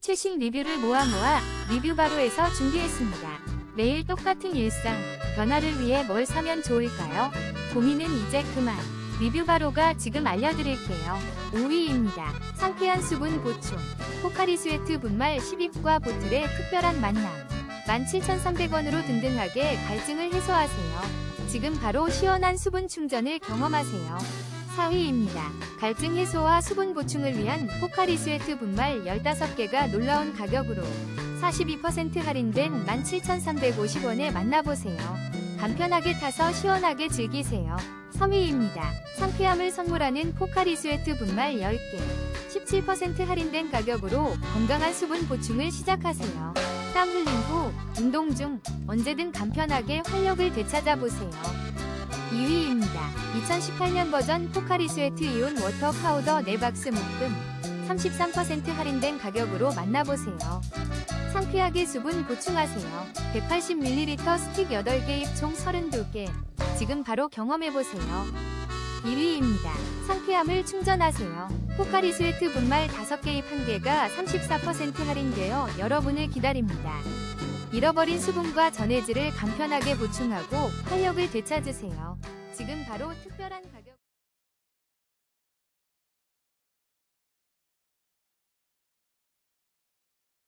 최신 리뷰를 모아 모아 리뷰 바로에서 준비했습니다. 매일 똑같은 일상, 변화를 위해 뭘 사면 좋을까요? 고민은 이제 그만. 리뷰 바로가 지금 알려드릴게요. 5위입니다. 상쾌한 수분 보충. 포카리 스웨트 분말 10입과 보틀의 특별한 만남. 17,300원으로 든든하게 갈증을 해소하세요. 지금 바로 시원한 수분 충전을 경험하세요. 4위입니다. 갈증 해소와 수분 보충을 위한 포카리 스웨트 분말 15개가 놀라운 가격으로 42% 할인된 17,350원에 만나보세요. 간편하게 타서 시원하게 즐기세요. 3위입니다. 상쾌함을 선물하는 포카리 스웨트 분말 10개. 17% 할인된 가격으로 건강한 수분 보충을 시작하세요. 땀 흘린 후, 운동 중, 언제든 간편하게 활력을 되찾아보세요. 2위입니다. 2018년 버전 포카리 스웨트 이온 워터 파우더 4박스 묶음 33% 할인된 가격으로 만나보세요. 상쾌하게 수분 보충하세요. 180ml 스틱 8개 입 총 32개. 지금 바로 경험해보세요. 1위입니다. 상쾌함을 충전하세요. 포카리 스웨트 분말 5개 입 1개가 34% 할인되어 여러분을 기다립니다. 잃어버린 수분과 전해질을 간편하게 보충하고 활력을 되찾으세요. 지금 바로 특별한 가격